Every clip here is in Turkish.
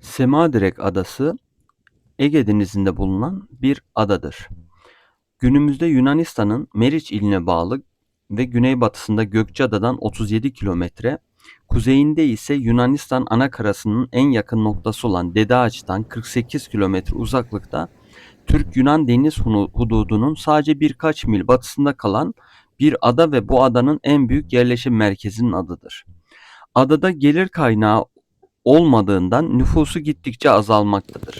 Semadirek Adası Ege Denizi'nde bulunan bir adadır. Günümüzde Yunanistan'ın Meriç iline bağlı ve güneybatısında Gökçeada'dan 37 kilometre, kuzeyinde ise Yunanistan anakarasının en yakın noktası olan Dede Ağaç'tan 48 kilometre uzaklıkta Türk-Yunan deniz hududunun sadece birkaç mil batısında kalan bir ada ve bu adanın en büyük yerleşim merkezinin adıdır. Adada gelir kaynağı olmadığından nüfusu gittikçe azalmaktadır.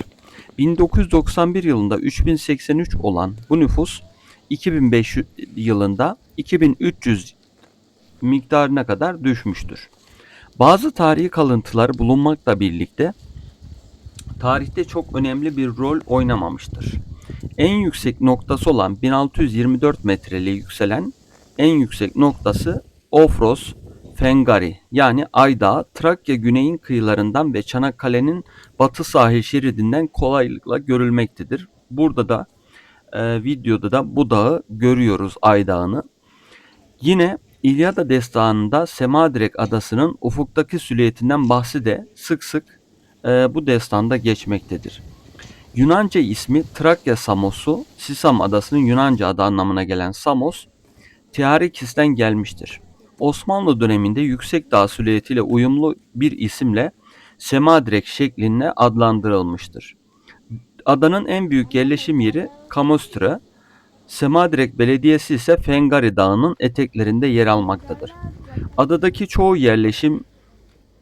1991 yılında 3083 olan bu nüfus 2005 yılında 2300 miktarına kadar düşmüştür. Bazı tarihi kalıntılar bulunmakla birlikte tarihte çok önemli bir rol oynamamıştır. En yüksek noktası olan 1624 metreli yükselen en yüksek noktası Ofros Fengari yani Aydağı Trakya güneyin kıyılarından ve Çanakkale'nin batı sahil şeridinden kolaylıkla görülmektedir. Burada da e, videoda da bu dağı görüyoruz Aydağ'ını. Yine İlyada destanında Semadirek adasının ufuktaki silüetinden bahsi de sık sık e, bu destanda geçmektedir. Yunanca ismi Trakya Samos'u, Sisam adasının Yunanca adı anlamına gelen Samos, Tiarikis'ten gelmiştir. Osmanlı döneminde yüksek dağ silüetiyle uyumlu bir isimle Semadirek şeklinde adlandırılmıştır. Adanın en büyük yerleşim yeri Kamostra, Semadirek Belediyesi ise Fengari Dağı'nın eteklerinde yer almaktadır. Adadaki çoğu yerleşim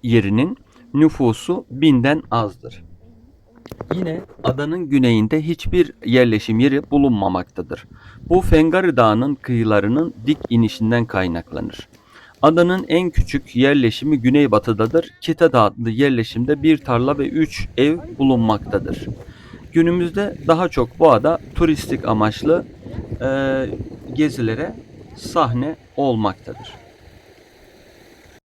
yerinin nüfusu binden azdır. Yine adanın güneyinde hiçbir yerleşim yeri bulunmamaktadır. Bu Fengari Dağı'nın kıyılarının dik inişinden kaynaklanır. Adanın en küçük yerleşimi güneybatıdadır. Kitade adlı yerleşimde bir tarla ve üç ev bulunmaktadır. Günümüzde daha çok bu ada turistik amaçlı e, gezilere sahne olmaktadır.